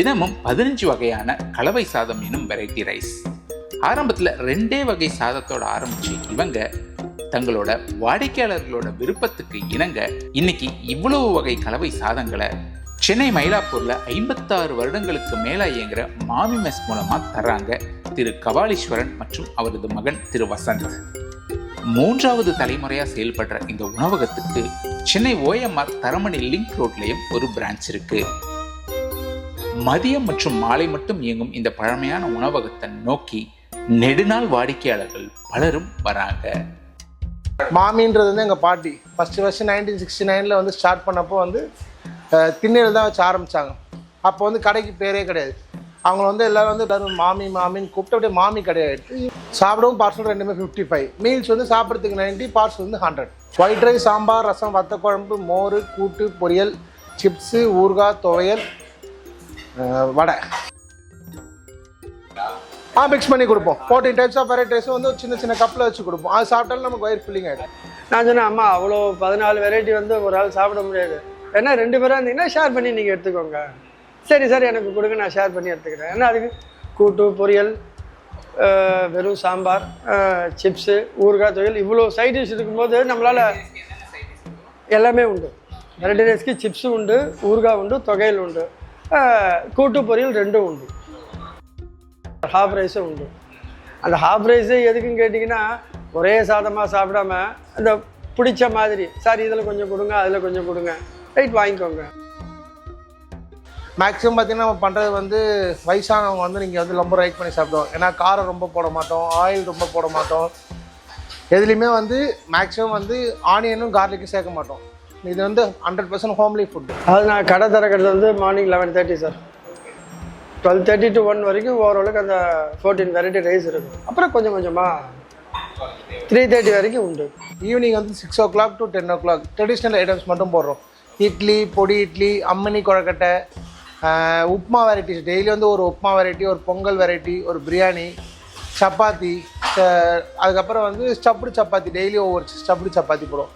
தினமும் பதினஞ்சு வகையான கலவை சாதம் எனும் வெரைட்டி ரைஸ் ஆரம்பத்தில் ரெண்டே வகை சாதத்தோட ஆரம்பிச்சு இவங்க தங்களோட வாடிக்கையாளர்களோட விருப்பத்துக்கு இணங்க இன்னைக்கு இவ்வளவு வகை கலவை சாதங்களை சென்னை மயிலாப்பூர்ல ஐம்பத்தாறு வருடங்களுக்கு மேல இயங்குற மாமி மெஸ் மூலமா தர்றாங்க திரு கபாலீஸ்வரன் மற்றும் அவரது மகன் திரு வசந்த். மூன்றாவது தலைமுறையா செயல்படுற இந்த உணவகத்துக்கு சென்னை ஓஎம்ஆர் தரமணி லிங்க் ரோட்லயும் ஒரு பிரான்ச் இருக்கு. மதியம் மற்றும் மாலை மட்டும் இயங்கும் இந்த பழமையான உணவகத்தை நோக்கி நெடுநாள் வாடிக்கையாளர்கள் பலரும் வராங்க. மாமின்றது வந்து எங்கள் பாட்டி. ஃபஸ்ட்டு ஃபஸ்ட்டு நைன்டீன் சிக்ஸ்டி நைனில் வந்து ஸ்டார்ட் பண்ணப்போ வந்து திண்ணையில் தான் வச்சு ஆரம்பித்தாங்க அப்போ வந்து கடைக்கு பேரே கிடையாது. அவங்க வந்து எல்லோரும் வந்து எல்லாரும் மாமி மாமின்னு கூப்பிட்டு அப்படியே மாமி கிடையாது சாப்பிடவும் பார்சல் ரெண்டுமே ஃபிஃப்டி ஃபைவ் மீல்ஸ் வந்து சாப்பிட்றதுக்கு நைன்ட்டி பார்சல் வந்து hundred white rice sambar rasam வத்த குழம்பு மோர் கூட்டு பொரியல் சிப்ஸு ஊறுகாய் துவையல் வடை. ஆ மிக்ஸ் பண்ணி கொடுப்போம். ஃபோர்டீன் டைப்ஸ் ஆஃப் வெரைட்டிஸும் வந்து ஒரு சின்ன சின்ன கப்பில் வச்சு கொடுப்போம். அது சாப்பிட்டாலும் நமக்கு வயிறு ஃபில்லிங் ஆகிடும் நான் சொன்னேன் அம்மா அவ்வளோ பதினாலு வெரைட்டி வந்து ஒரு ஆள் சாப்பிட முடியாது. ஏன்னா ரெண்டு பேராக இருந்தீங்கன்னா ஷேர் பண்ணி நீங்கள் எடுத்துக்கோங்க. சரி சார் எனக்கு கொடுங்க நான் ஷேர் பண்ணி எடுத்துக்கிறேன். ஏன்னா அதுக்கு? கூட்டு பொரியல் வெறும் சாம்பார் சிப்ஸு ஊறுகாய் துவையல் இவ்வளோ சைட் டிஷ் இருக்கும்போது நம்மளால் எல்லாமே உண்டு. வெரைட்டி ரைஸ்க்கு சிப்ஸும் உண்டு ஊறுகாய் உண்டு தொகையல் உண்டு. கூட்டு பொரியல் ரெண்டும் உண்டு. ஹாஃப் ரைஸும் உண்டு. அந்த ஹாஃப் ரைஸு எதுக்குன்னு கேட்டிங்கன்னா ஒரே சாதமாக சாப்பிடாம அந்த பிடிச்ச மாதிரி சார் இதில் கொஞ்சம் கொடுங்க அதில் கொஞ்சம் கொடுங்க. ரைட் வாங்கிக்கோங்க. மேக்ஸிமம் பார்த்தீங்கன்னா நம்ம பண்ணுறது வந்து வயசானவங்க வந்து நீங்கள் வந்து ரொம்ப ரைட் பண்ணி சாப்பிடுவோம் ஏன்னா காரம் ரொம்ப போட மாட்டோம் ஆயில் ரொம்ப போட மாட்டோம். எதுலேயுமே வந்து மேக்ஸிமம் வந்து ஆனியனும் கார்லிக்கும் சேர்க்க மாட்டோம். இது வந்து ஹண்ட்ரட் பர்சன்ட் ஹோம்லி ஃபுட்டு அது நான் கடை திறக்கிறது வந்து morning eleven thirty sir twelve thirty to one வரைக்கும் ஓரளவுக்கு அந்த ஃபோர்டீன் வெரைட்டி ரைஸ் இருக்கும். அப்புறம் கொஞ்சம் கொஞ்சமாக த்ரீ தேர்ட்டி வரைக்கும் உண்டு. ஈவினிங் வந்து six o'clock to ten o'clock traditional items மட்டும் போடுறோம். இட்லி பொடி இட்லி அம்மனி கொழக்கட்டை ஆஹ், உப்புமா வெரைட்டிஸ் டெய்லி வந்து ஒரு உப்புமா வெரைட்டி ஒரு பொங்கல் வெரைட்டி ஒரு பிரியாணி சப்பாத்தி அதுக்கப்புறம் வந்து ஸ்டப்டு சப்பாத்தி. டெய்லி ஒவ்வொரு ஸ்டப்டு சப்பாத்தி போடுவோம்